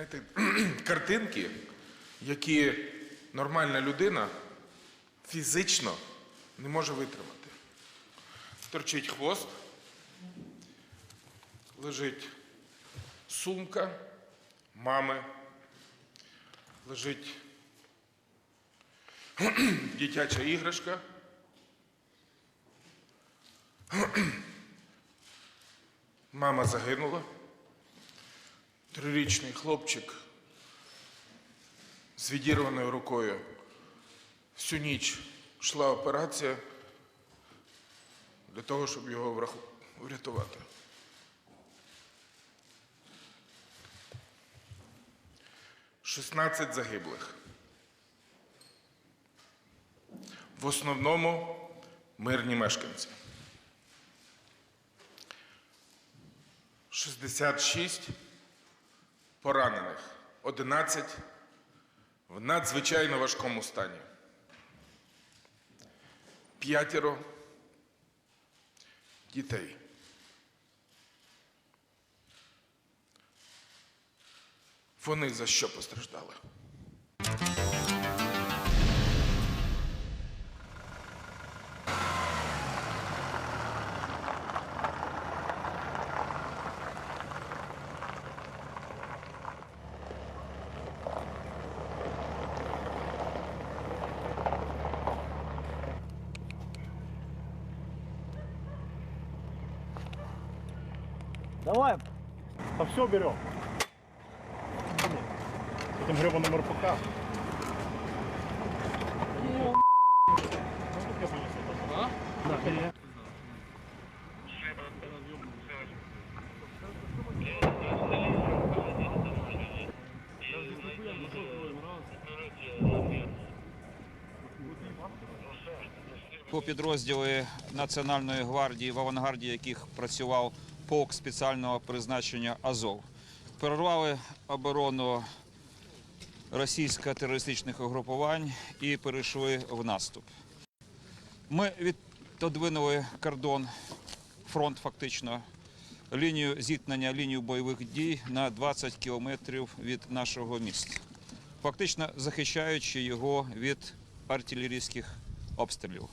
знаєте, картинки, які нормальна людина фізично не може витримати. Торчить хвост, лежить сумка мами, лежить дитяча іграшка. Мама загинула. Трирічний хлопчик з відірваною рукою. Всю ніч йшла операція для того, щоб його врятувати. Шістнадцять загиблих. В основному мирні мешканці. 66 поранених, 11 в надзвичайно важкому стані. П'ятеро дітей. Вони за що постраждали? Давай. Да все берем. Этим гребаным РПК. По підрозділи Національної гвардії, в авангарді яких працював полк спеціального призначення Азов, перервали оборону російсько-терористичних угрупувань і перейшли в наступ. Ми відодвинули кордон, фронт фактично, лінію зіткнення, лінію бойових дій на 20 кілометрів від нашого міста, фактично захищаючи його від артилерійських обстрілів.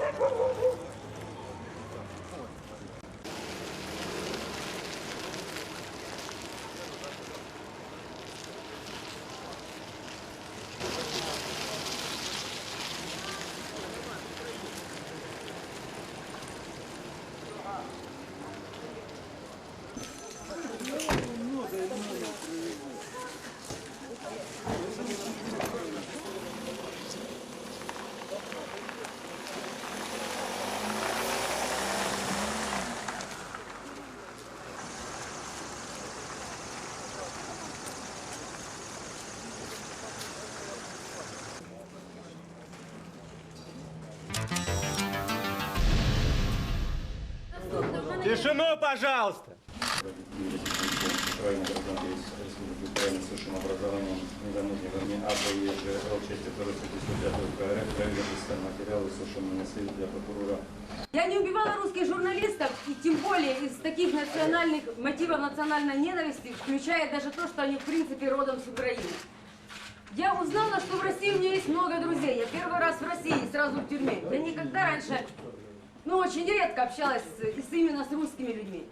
Woo-hoo-hoo! Тишину, пожалуйста. Украины, гражданки Республики Украины с высшим образованием недонужной в армии АП и ЕЖ, части 2 155 КРФ, проверили представленные материалы, совершенно на след для прокурора Я не убивала русских журналистов, и тем более из таких национальных мотивов национальной ненависти, включая даже то, что они в принципе родом с Украины. Я узнала, что в России у меня есть много друзей. Я первый раз в России, сразу в тюрьме. Я никогда раньше, ну очень редко общалась с, с- именно с русскими людьми.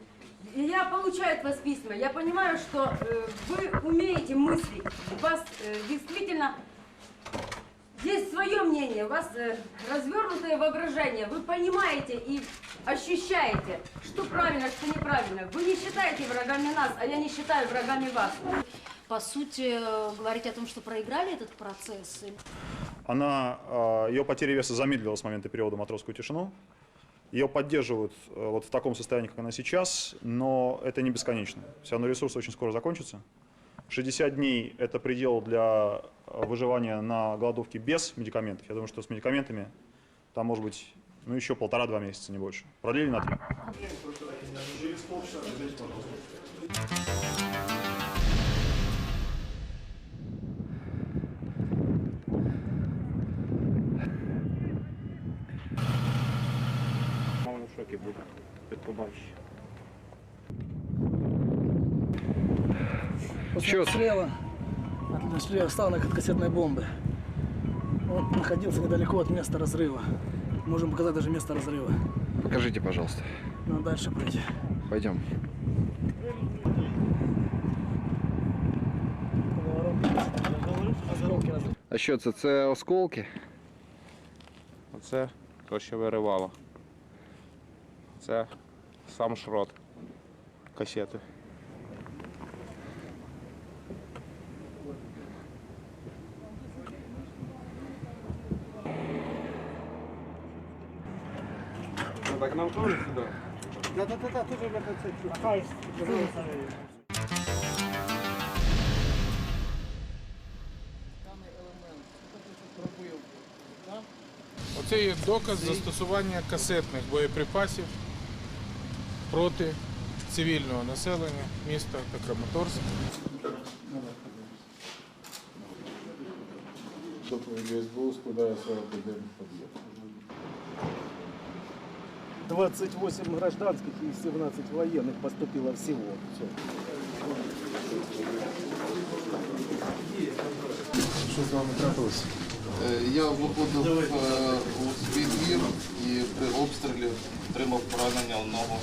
И Я получаю от вас письма. Я понимаю, что э, вы умеете мыслить. У вас э, действительно есть свое мнение, у вас э, развернутое воображение, вы понимаете и ощущаете, что правильно, что неправильно. Вы не считаете врагами нас, а я не считаю врагами вас. по сути, э, говорить о том, что проиграли этот процесс. Она, э, ее потеря веса замедлилась с момента перевода в матросскую тишину. Ее поддерживают э, вот в таком состоянии, как она сейчас, но это не бесконечно. Все равно ресурсы очень скоро закончатся. 60 дней – это предел для э, выживания на голодовке без медикаментов. Я думаю, что с медикаментами там может быть ну, еще полтора-два месяца, не больше. Продлили на три. Мало в шокі буде, побачиш. Обстрела, от обстрела останок от кассетной бомбы. Он находился недалеко от места разрыва. Можем показать даже место разрыва. Покажите, пожалуйста. Надо дальше пройти. Пойдем. А що це? Це осколки? Оце то, що виривало. Це сам шрот касети. Так нам теж сюди. Оце є доказ застосування касетних боєприпасів проти цивільного населення міста та Краматорська. Доповідь СБУ складає 41 об'єкт. 28 гражданских и 17 военных поступило всего. Що з вами трапилося? Е, Я виходив е, у свій двір і при обстрілі отримав поранення у ногу.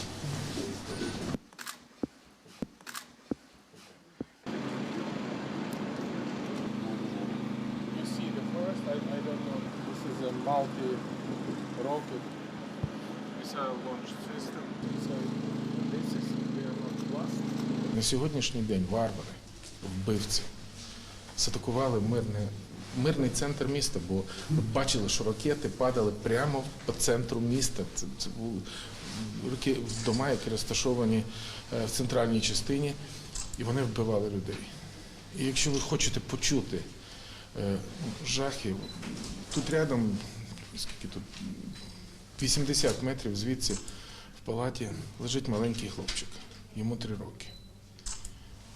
Сьогоднішній день варвари, вбивці, заатакували мирне, мирний центр міста, бо бачили, що ракети падали прямо по центру міста. Це, це були дома, які розташовані е, в центральній частині, і вони вбивали людей. І якщо ви хочете почути е, жахи, тут рядом, скільки тут, 80 метрів звідси в палаті лежить маленький хлопчик, йому 3 роки.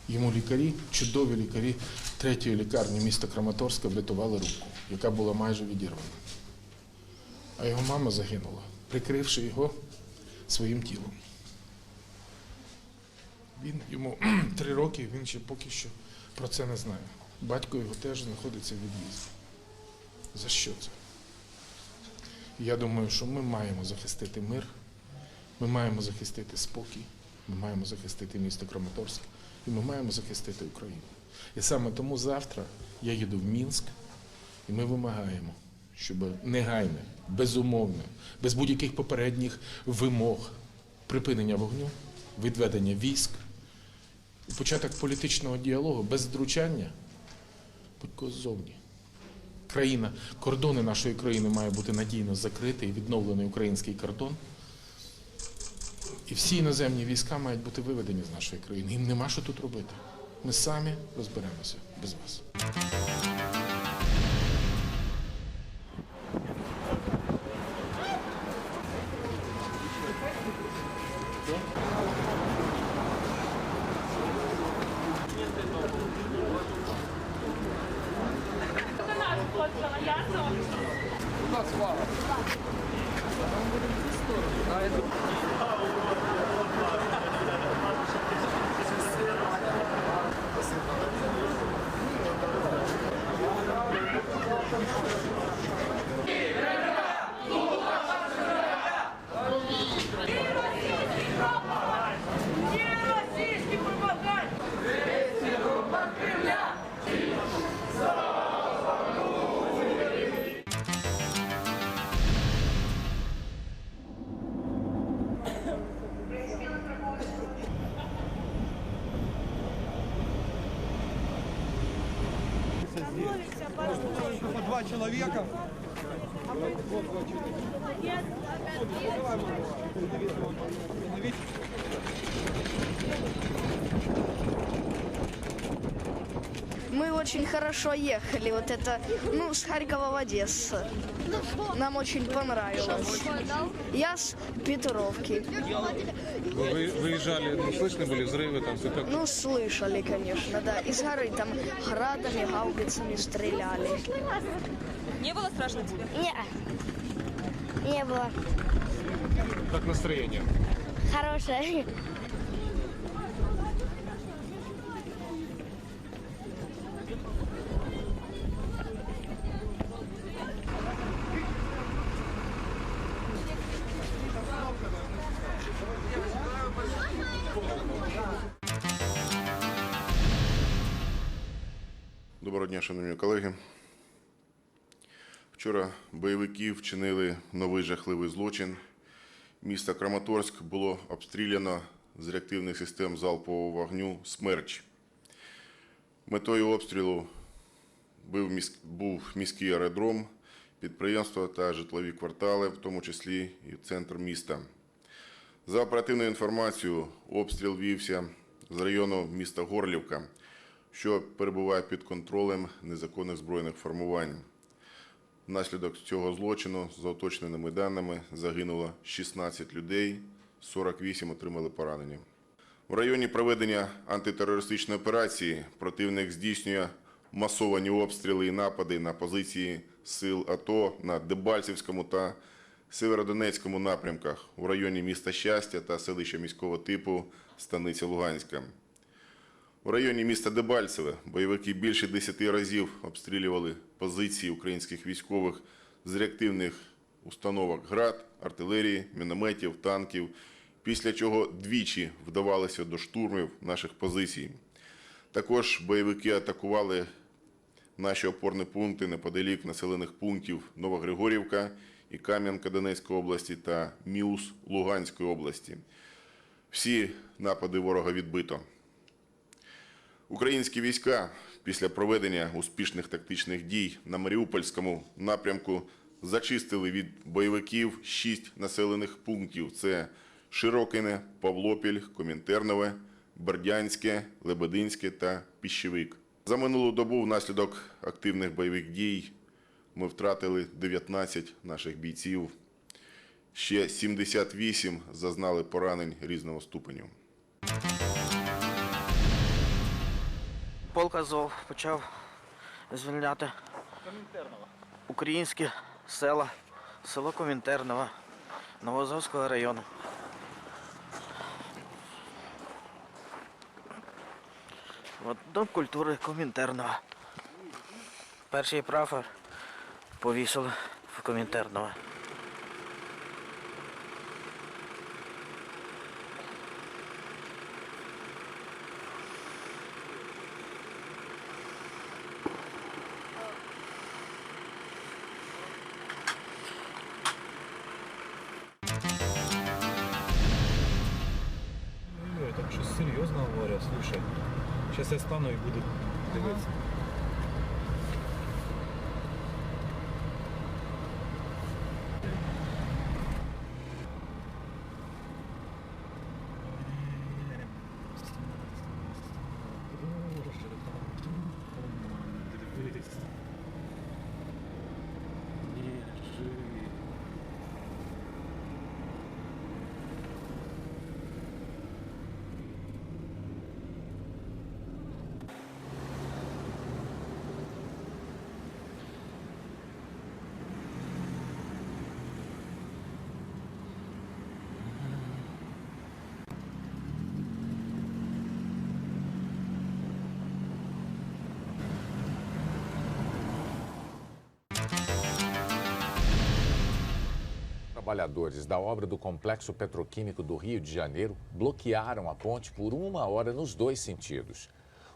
Йому лікарі, чудові лікарі третьої лікарні міста Краматорська врятували руку, яка була майже відірвана. А його мама загинула, прикривши його своїм тілом. Він йому три роки, він ще поки що про це не знає. Батько його теж знаходиться в від'їзді. За що це? Я думаю, що ми маємо захистити мир, ми маємо захистити спокій, ми маємо захистити місто Краматорськ і ми маємо захистити Україну. І саме тому завтра я їду в Мінськ, і ми вимагаємо, щоб негайне, безумовне, без будь-яких попередніх вимог припинення вогню, відведення військ початок політичного діалогу без втручання будь-кого ззовні. Країна, кордони нашої країни має бути надійно закритий і відновлений український кордон. І всі іноземні війська мають бути виведені з нашої країни. Їм нема що тут робити. Ми самі розберемося без вас. Хорошо ехали, вот это, ну, с Харькова в Одессу. Нам очень понравилось. Я с Петровки. Вы выезжали, ну, слышны были взрывы, там все как. Ну, слышали, конечно, да. Из горы там градами, гаубицами стреляли. Не было страшно тебе? Не, не было. Как настроение? Хорошее. Колеги. Вчора бойовики вчинили новий жахливий злочин. Місто Краматорськ було обстріляно з реактивних систем залпового вогню «Смерч». Метою обстрілу був, міс- був міський аеродром, підприємства та житлові квартали, в тому числі і центр міста. За оперативною інформацією, обстріл вівся з району міста Горлівка, що перебуває під контролем незаконних збройних формувань. Внаслідок цього злочину, за уточненими даними, загинуло 16 людей, 48 отримали поранення. В районі проведення антитерористичної операції противник здійснює масовані обстріли і напади на позиції сил АТО на Дебальцівському та Северодонецькому напрямках у районі міста Щастя та селища міського типу Станиця Луганська. У районі міста Дебальцеве бойовики більше 10 разів обстрілювали позиції українських військових з реактивних установок ГРАД, артилерії, мінометів, танків, після чого двічі вдавалося до штурмів наших позицій. Також бойовики атакували наші опорні пункти неподалік населених пунктів Новогригорівка і Кам'янка Донецької області та Міус Луганської області. Всі напади ворога відбито. Українські війська після проведення успішних тактичних дій на Маріупольському напрямку зачистили від бойовиків шість населених пунктів: це Широкине, Павлопіль, Комінтернове, Бердянське, Лебединське та Піщевик. За минулу добу внаслідок активних бойових дій ми втратили 19 наших бійців. Ще 78 зазнали поранень різного ступеню. Полк Азов почав звільняти українські села, село Комінтерново Новоазовського району. От Дом культури Комінтернова. Перший прапор повісили в Комінтерново. Стану і буду Trabalhadores da obra do Complexo Petroquímico do Rio de Janeiro bloquearam a ponte por uma hora nos dois sentidos.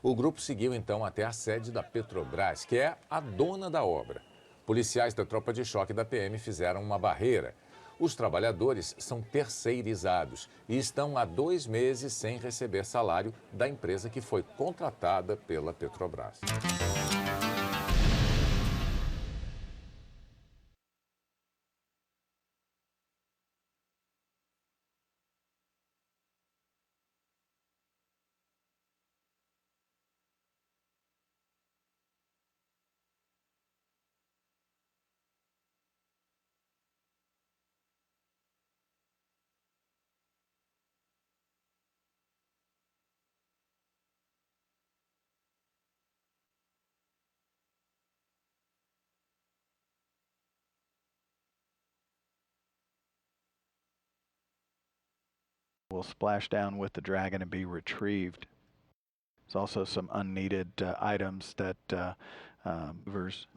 O grupo seguiu então até a sede da Petrobras, que é a dona da obra. Policiais da tropa de choque da PM fizeram uma barreira. Os trabalhadores são terceirizados e estão há dois meses sem receber salário da empresa que foi contratada pela Petrobras. Will splash down with the dragon and be retrieved. There's also some unneeded uh, items that uh, um, movers.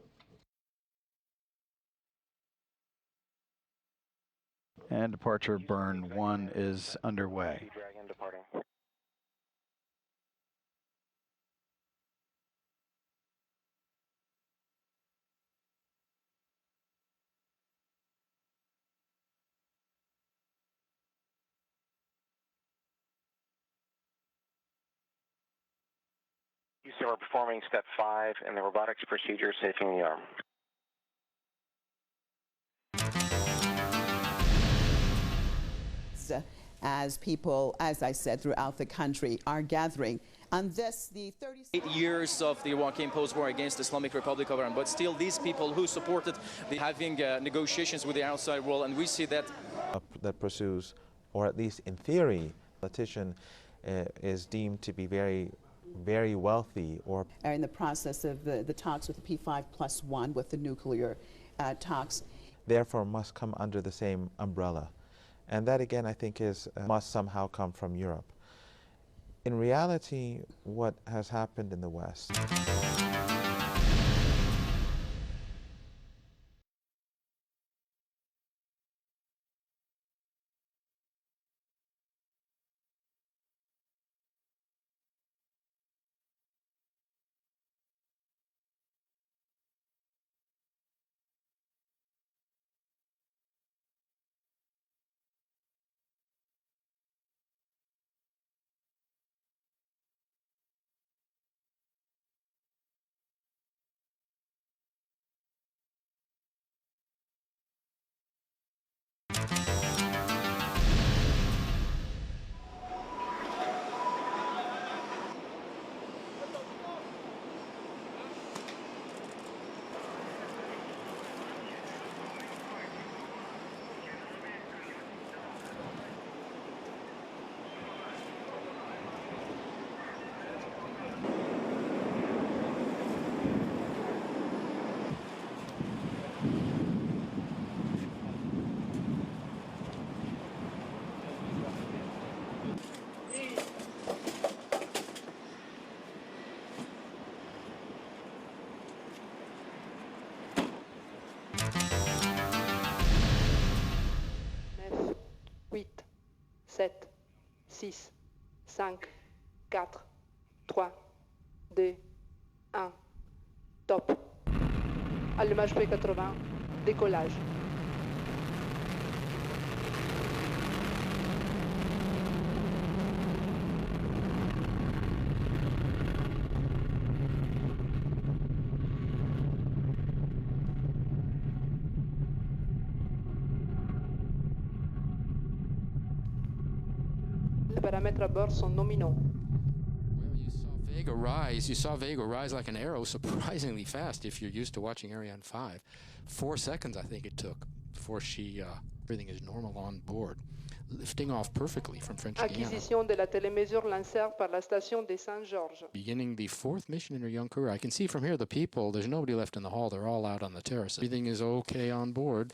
And departure burn one is underway. Dragon departing. Houston, we're performing step five in the robotics procedure, safing the arm. as people, as I said, throughout the country are gathering. And this, the 30 Eight years of the Iraqi post-war against the Islamic Republic of Iran, but still these people who supported the having uh, negotiations with the outside world, and we see that that pursues, or at least in theory, politician uh, is deemed to be very, very wealthy or are in the process of the, the talks with the P5 plus one with the nuclear uh, talks. therefore must come under the same umbrella. And that again, I think, is uh, must somehow come from Europe. In reality, what has happened in the West. 5, 4, 3, 2, 1. Top. Allumage P80. Décollage. Paramètres à nominaux. Vega rise. You saw Vega rise like an arrow surprisingly fast if you're used to watching Ariane 5. Four seconds, I think it took, before she, uh, everything is normal on board. Lifting off perfectly from French Guiana. Acquisition de la télémesure Lancer par la station de Saint-Georges. Beginning the fourth mission in her young career. I can see from here the people, there's nobody left in the hall. They're all out on the terrace. Everything is okay on board.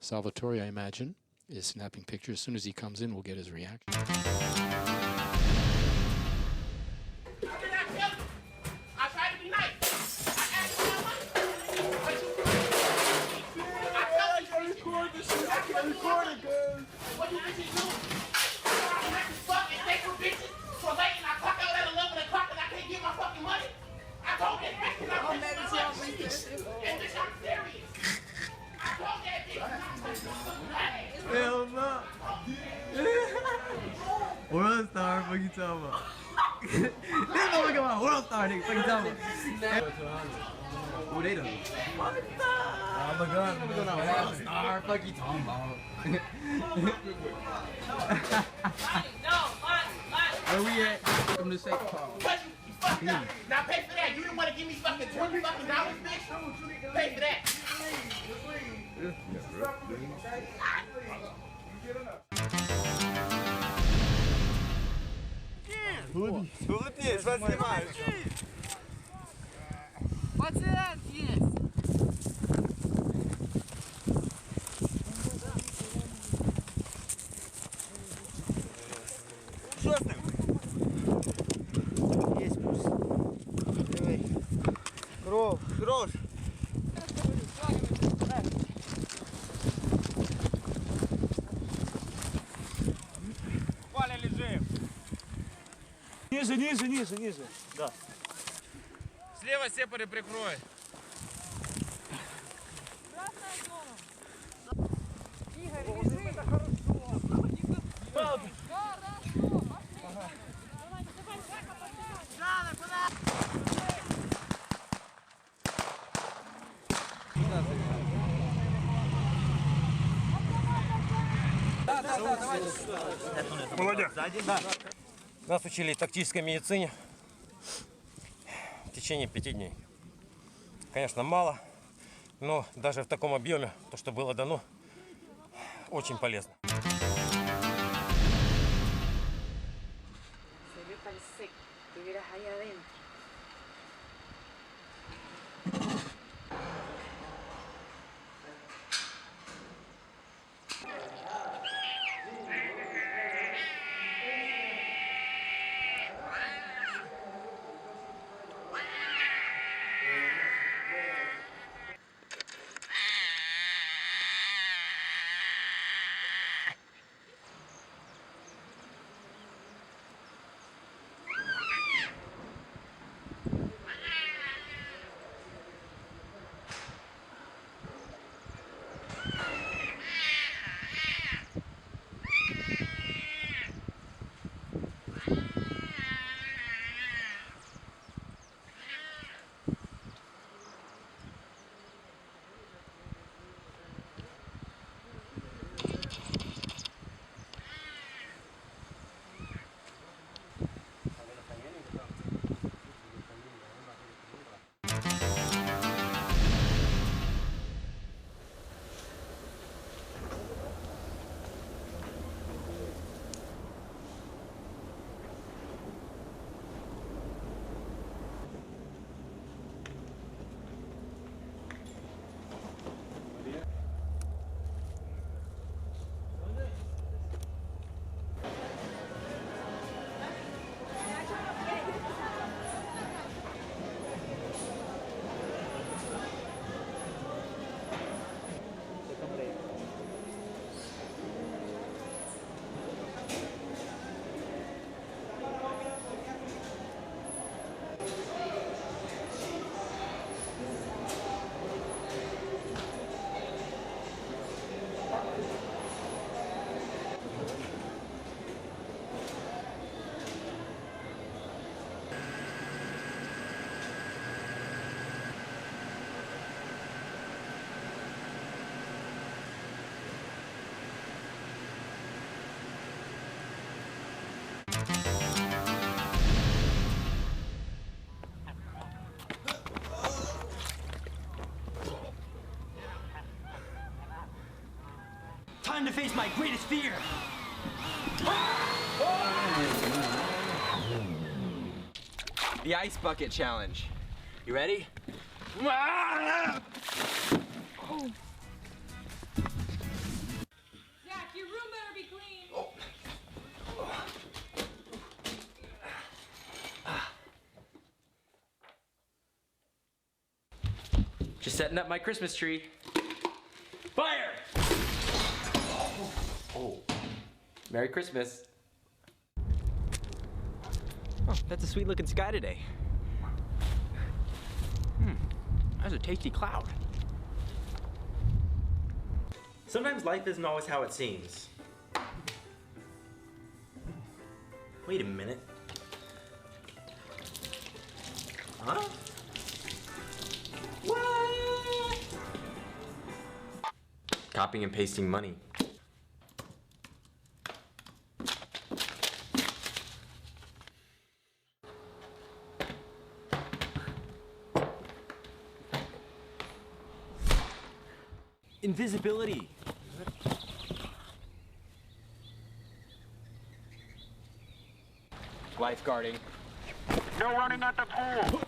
Salvatore, I imagine, is snapping pictures. As soon as he comes in, we'll get his reaction. I can't record. What you bitches do? I have to fuck and bitches for I clock out at 11 o'clock and I can't get my fucking money. I I'm I'm serious. I I'm. World star, what you talking about? this motherfucker about world star, nigga. Talking about? Who they done? Fuck Oh my god, I'm going on world star. Fuck you talking about? Where we at? Come to St. Paul. But you fucked up. Now pay for that. You didn't want to give me fucking 20 fucking dollars, bitch. Pay for that. Вот есть, вас снимают. Пациент ниже, ниже, ниже, ниже. Да. Слева сепари прикрой. Игорь, бежи. Это хорошо. Хорошо, ага. Давай, давай, давай, куда? Да, да, да, давай. Молодец. Да. Нас учили тактической медицине в течение пяти дней. Конечно, мало, но даже в таком объеме, то, что было дано, очень полезно. Time to face my greatest fear. The ice bucket challenge. You ready? Zach, your room better be clean. Just setting up my Christmas tree. Merry Christmas. Oh, that's a sweet looking sky today. Hmm, that's a tasty cloud. Sometimes life isn't always how it seems. Wait a minute. Huh? What? Copying and pasting money. Invisibility. Lifeguarding. No running at the pool.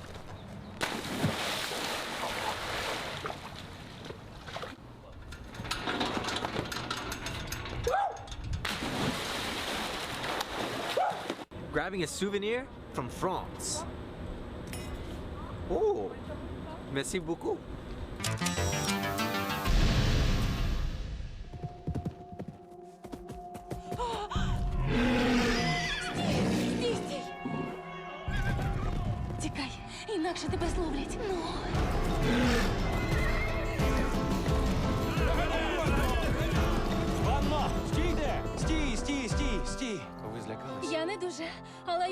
Grabbing a souvenir from France. Oh, merci beaucoup.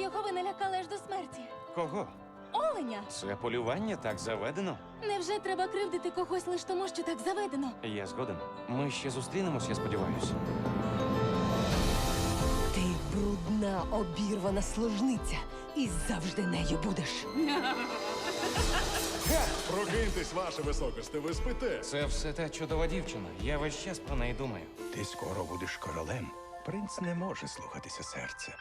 Його ви налякали аж до смерті. Кого? Оленя! Це полювання так заведено. Невже треба кривдити когось лише тому, що так заведено? Я згоден. Ми ще зустрінемось, я сподіваюся. Ти брудна, обірвана служниця. І завжди нею будеш. Прокиньтесь, ваше високосте, ви спите. Це все та чудова дівчина. Я весь час про неї думаю. Ти скоро будеш королем. Принц не може слухатися серця.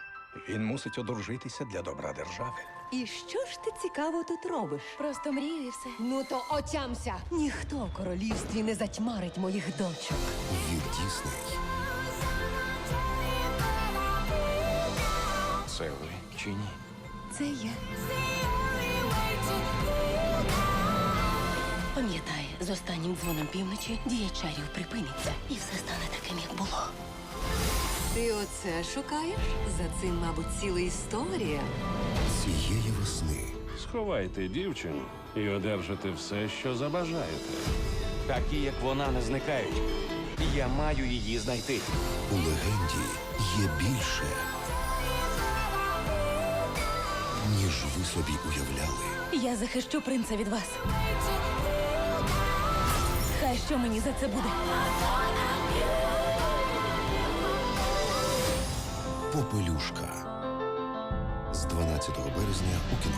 Він мусить одружитися для добра держави. І що ж ти цікаво тут робиш? Просто мрію і все. Ну то отямся. Ніхто в королівстві не затьмарить моїх дочок. Від Дісней. Це ви чи ні? Це я. Пам'ятай, з останнім дзвоном півночі дія чарів припиниться, і все стане таким, як було. Ти оце шукаєш? За цим, мабуть, ціла історія. Цієї весни Сховайте дівчину і одержите все, що забажаєте. Такі, як вона, не зникають. Я маю її знайти. у легенді є більше, ніж ви собі уявляли. Я захищу принца від вас. Хай що мені за це буде. Попелюшка з 12 березня у кіно.